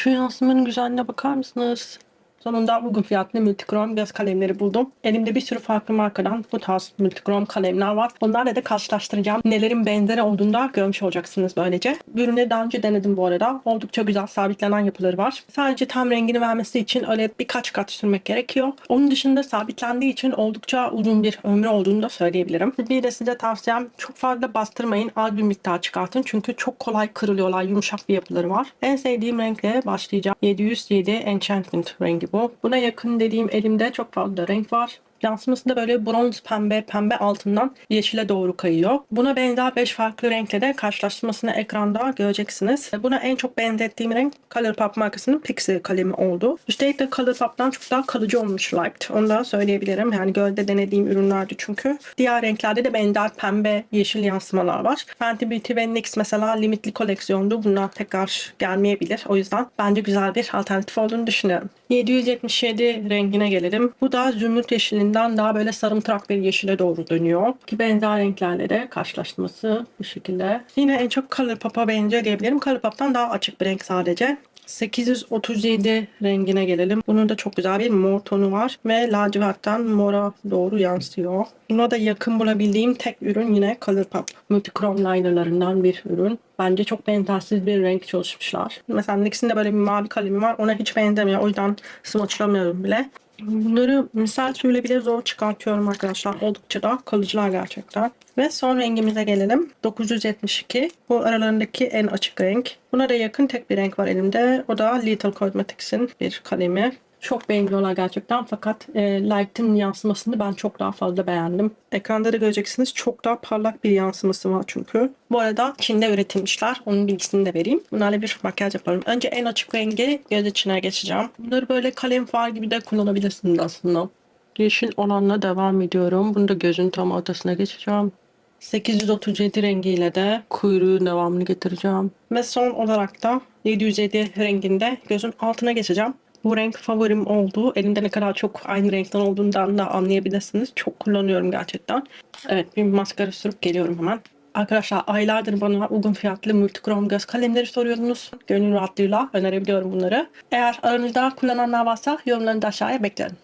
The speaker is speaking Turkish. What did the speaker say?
Şu yansımanın güzelliğine bakar mısınız? Sonunda uygun fiyatlı multikrom göz kalemleri buldum. Elimde bir sürü farklı markadan bu tarz multikrom kalemler var. Onlarla da karşılaştıracağım. Nelerin benzeri olduğunu da görmüş olacaksınız böylece. Ürünleri daha önce denedim bu arada. Oldukça güzel sabitlenen yapıları var. Sadece tam rengini vermesi için öyle birkaç kat sürmek gerekiyor. Onun dışında sabitlendiği için oldukça uzun bir ömrü olduğunu da söyleyebilirim. Bir de size tavsiyem çok fazla bastırmayın. Az bir miktar çıkartın. Çünkü çok kolay kırılıyorlar. Yumuşak bir yapıları var. En sevdiğim renkle başlayacağım. 707 Enchantment rengi bu. Buna yakın dediğim elimde çok fazla renk var. Yansıması da böyle bronz pembe, pembe altından yeşile doğru kayıyor. Buna benzer 5 farklı renkle de karşılaştırmasını ekranda göreceksiniz. Buna en çok benzettiğim renk Colourpop markasının Pixie kalemi oldu. Üstelik de Colourpop'tan çok daha kalıcı olmuş Light. Onu da söyleyebilirim. Yani gölde denediğim ürünlerdi çünkü. Diğer renklerde de benzer pembe, yeşil yansımalar var. Fenty Beauty ve NYX mesela limitli koleksiyondu. Bunlar tekrar gelmeyebilir. O yüzden bence güzel bir alternatif olduğunu düşünüyorum. 777 rengine gelelim. Bu da zümrüt yeşilinden daha böyle sarımtırak bir yeşile doğru dönüyor. Ki benzer renklerle de karşılaştırması bu şekilde. Yine en çok Colourpop'a benziyor diyebilirim. Colourpop'tan daha açık bir renk sadece. 837 rengine gelelim. Bunun da çok güzel bir mor tonu var ve lacivertten mora doğru yansıyor. Buna da yakın bulabildiğim tek ürün yine Colourpop. Multichrome linerlarından bir ürün. Bence çok benzersiz bir renk çalışmışlar. Mesela NYX'in de böyle bir mavi kalemi var. Ona hiç benzemiyor. O yüzden swatchlamıyorum bile. Bunları misal suyla bile zor çıkartıyorum arkadaşlar. Oldukça da kalıcılar gerçekten. Ve son rengimize gelelim. 972. Bu aralarındaki en açık renk. Buna da yakın tek bir renk var elimde. O da Little Cosmetics'in bir kalemi. Çok beğeniyorlar gerçekten fakat e, Light'ın yansımasını ben çok daha fazla beğendim. Ekranda da göreceksiniz çok daha parlak bir yansıması var çünkü. Bu arada Çin'de üretilmişler. Onun bilgisini de vereyim. Bunlarla bir makyaj yapalım. Önce en açık rengi göz içine geçeceğim. Bunları böyle kalem far gibi de kullanabilirsiniz aslında. Yeşil olanla devam ediyorum. Bunu da gözün tam ortasına geçeceğim. 837 rengiyle de kuyruğun devamını getireceğim. Ve son olarak da 707 renginde gözün altına geçeceğim. Bu renk favorim oldu. Elimde ne kadar çok aynı renkten olduğundan da anlayabilirsiniz. Çok kullanıyorum gerçekten. Evet bir maskara sürüp geliyorum hemen. Arkadaşlar aylardır bana uygun fiyatlı multikrom göz kalemleri soruyordunuz. Gönül rahatlığıyla önerebiliyorum bunları. Eğer aranızda kullananlar varsa yorumlarını da aşağıya beklerim.